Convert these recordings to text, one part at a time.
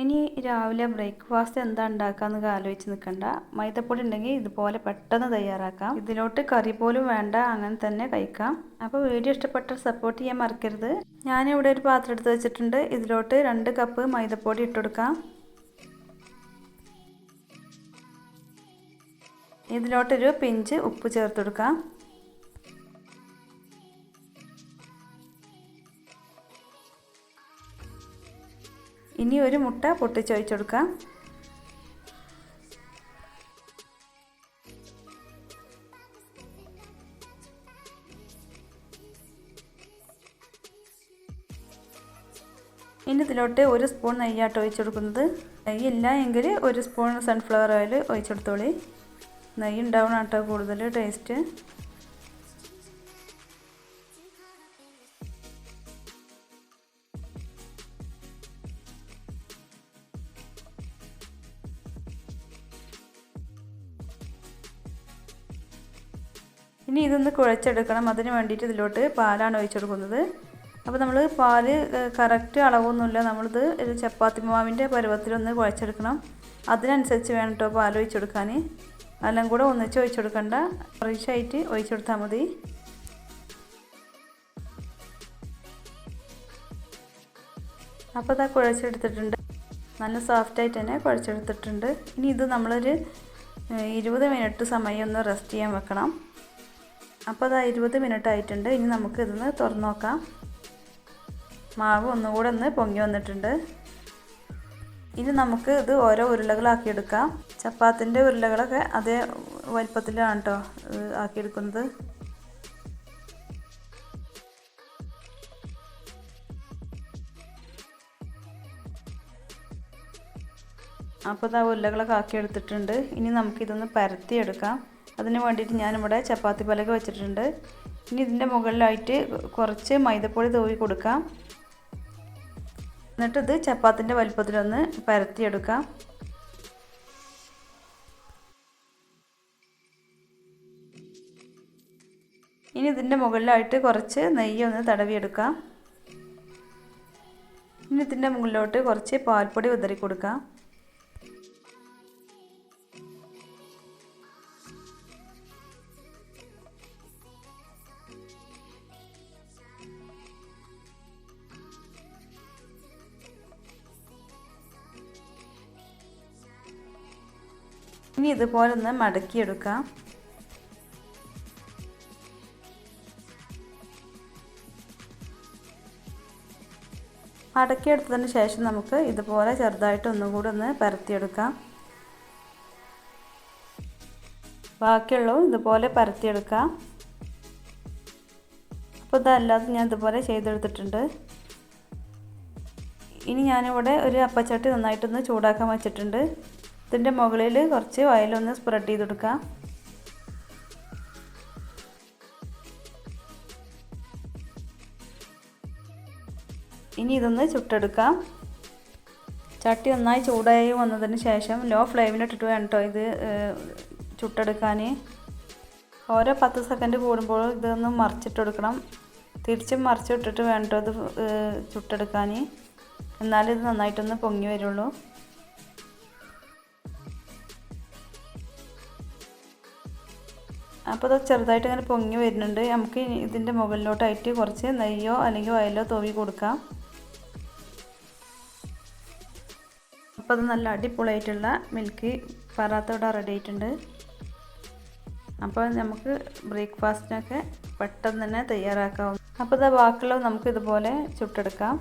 ഇനി രാവിലെ ബ്രേക്ക്ഫാസ്റ്റ് എന്താ ഉണ്ടാക്കാന്ന് ആലോചിച്ച് നിൽക്കണ്ട മൈദപ്പൊടി ഉണ്ടെങ്കിൽ ഇതുപോലെ പെട്ടെന്ന് തയ്യാറാക്കാം. ഇതിലോട്ട് കറി പോലും വേണ്ട അങ്ങനെ തന്നെ കഴിക്കാം. അപ്പോൾ വീഡിയോ ഇഷ്ടപ്പെട്ട സപ്പോർട്ട് ചെയ്യാൻ മറക്കരുത്. ഞാനിവിടെ ഒരു പാത്രം എടുത്ത് വെച്ചിട്ടുണ്ട്. ഇതിലോട്ട് രണ്ട് കപ്പ് മൈദപ്പൊടി ഇട്ടുകൊടുക്കാം ഇതിലോട്ടൊരു പിഞ്ച് ഉപ്പ് ചേർത്ത് കൊടുക്കാം. ഇനി ഒരു മുട്ട പൊട്ടിച്ചൊഴിച്ചു കൊടുക്കാം ഇനി ഇതിലോട്ട് ഒരു സ്പൂൺ നെയ്യാട്ട് ഒഴിച്ചു കൊടുക്കുന്നത് നെയ്യില്ല എങ്കിൽ ഒരു സ്പൂൺ സൺഫ്ലവർ ഓയിൽ ഒഴിച്ചെടുത്തോളി. നെയ്യ് ഉണ്ടാവണം കേട്ടോ കൂടുതൽ ടേസ്റ്റ് ഇനി ഇതൊന്ന് കുഴച്ചെടുക്കണം. അതിന് വേണ്ടിയിട്ട് ഇതിലോട്ട് പാലാണ് ഒഴിച്ചു കൊടുക്കുന്നത്. അപ്പോൾ നമ്മൾ പാൽ കറക്റ്റ് അളവൊന്നുമില്ല. നമ്മളിത് ഒരു ചപ്പാത്തി മാവിന്റെ പരുവത്തിലൊന്ന് കുഴച്ചെടുക്കണം. അതിനനുസരിച്ച് വേണം കേട്ടോ പാൽ ഒഴിച്ചു കൊടുക്കാൻ എല്ലാം കൂടെ ഒന്നിച്ച് ഒഴിച്ചു കൊടുക്കണ്ട. ഫ്രഷായിട്ട് ഒഴിച്ചു കൊടുത്താൽ മതി. അപ്പോൾ ഇതാ കുഴച്ചെടുത്തിട്ടുണ്ട്. നല്ല സോഫ്റ്റായിട്ട് തന്നെ കുഴച്ചെടുത്തിട്ടുണ്ട്. ഇനി ഇത് നമ്മളൊരു ഇരുപത് മിനിറ്റ് സമയം ഒന്ന് റെസ്റ്റ് ചെയ്യാൻ വെക്കണം. അപ്പോൾ അത് ഇരുപത് മിനിറ്റ് ആയിട്ടുണ്ട്. ഇനി നമുക്ക് ഇതൊന്ന് തുറന്നു നോക്കാം. മാവ് ഒന്നുകൂടെ ഒന്ന് പൊങ്ങി വന്നിട്ടുണ്ട്. ഇനി നമുക്ക് ഇത് ഓരോ ഉരുളകളാക്കി എടുക്കാം ചപ്പാത്തിന്റെ ഉരുളകളൊക്കെ അതേ വലിപ്പത്തിലാണ് കേട്ടോ ആക്കിയെടുക്കുന്നത്. അപ്പോൾ ഇതാ ഉരുളകളൊക്കെ ആക്കി എടുത്തിട്ടുണ്ട്. ഇനി നമുക്കിതൊന്ന് പരത്തിയെടുക്കാം. അതിന് വേണ്ടിയിട്ട് ഞാനിവിടെ ചപ്പാത്തി പലക വെച്ചിട്ടുണ്ട്. ഇനി ഇതിന്റെ മുകളിലായിട്ട് കുറച്ച് മൈദപ്പൊടി തൂവി കൊടുക്കാം. എന്നിട്ട് ഇത് ചപ്പാത്തിന്റെ വലുപ്പത്തിലൊന്ന് പരത്തിയെടുക്കാം. ഇനി ഇതിന്റെ മുകളിലായിട്ട് കുറച്ച് നെയ്യൊന്ന് തടവിയെടുക്കാം. ഇനി ഇതിന്റെ മുകളിലോട്ട് കുറച്ച് പാൽപ്പൊടി വിതറി കൊടുക്കാം ഇനി ഇതുപോലെ ഒന്ന് മടക്കിയെടുക്കാം. മടക്കിയെടുത്തതിന് ശേഷം നമുക്ക് ഇതുപോലെ ചെറുതായിട്ട് ഒന്നുകൂടി ഒന്ന് പരത്തിയെടുക്കാം. ബാക്കിയുള്ളതും ഇതുപോലെ പരത്തിയെടുക്കാം. അപ്പോൾ ഇതല്ലാതെ ഞാൻ ഇതുപോലെ ചെയ്തെടുത്തിട്ടുണ്ട്. ഇനി ഞാനിവിടെ ഒരു അപ്പച്ചട്ടി നന്നായിട്ടൊന്ന് ചൂടാക്കാൻ വെച്ചിട്ടുണ്ട്. ഇതിന്റെ മുകളിൽ കുറച്ച് ഓയിലൊന്ന് സ്പ്രെഡ് ചെയ്ത് കൊടുക്കാം ഇനി ഇതൊന്ന് ചുട്ടെടുക്കാം. ചട്ടി നന്നായി ചൂടായി വന്നതിന് ശേഷം ലോ ഫ്ലെയിമിലിട്ടിട്ട് വേണം കേട്ടോ ഇത് ചുട്ടെടുക്കാൻ ഓരോ പത്ത് സെക്കൻഡ് കൂടുമ്പോൾ ഇതൊന്ന് മറിച്ചിട്ടെടുക്കണം. തിരിച്ചും മറിച്ചിട്ടിട്ട് വേണം കേട്ടോ ഇത് ചുട്ടെടുക്കാൻ എന്നാലും ഇത് നന്നായിട്ടൊന്ന് പൊങ്ങി വരുള്ളൂ. അപ്പോൾ അത് ചെറുതായിട്ട് ഇങ്ങനെ പൊങ്ങി വരുന്നുണ്ട്. നമുക്ക് ഇതിന്റെ മുകളിലോട്ടായിട്ട് കുറച്ച് നെയ്യോ അല്ലെങ്കിൽ ഓയിലോ തൂവി കൊടുക്കാം. അപ്പോൾ അത് നല്ല അടിപൊളിയായിട്ടുള്ള മിൽക്ക് പറാത്ത ഇവിടെ റെഡി ആയിട്ടുണ്ട്. അപ്പോൾ നമുക്ക് ബ്രേക്ക്ഫാസ്റ്റിനൊക്കെ പെട്ടെന്ന് തന്നെ തയ്യാറാക്കാവും അപ്പോൾ ഇത് ബാക്കിയുള്ളത് നമുക്ക് ഇതുപോലെ ചുട്ടെടുക്കാം.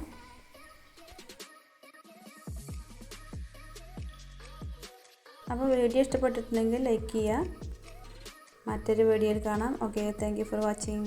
അപ്പോൾ വീഡിയോ ഇഷ്ടപ്പെട്ടിട്ടുണ്ടെങ്കിൽ ലൈക്ക് ചെയ്യുക. മറ്റൊരു വീഡിയോയിൽ കാണാം. Okay thank for watching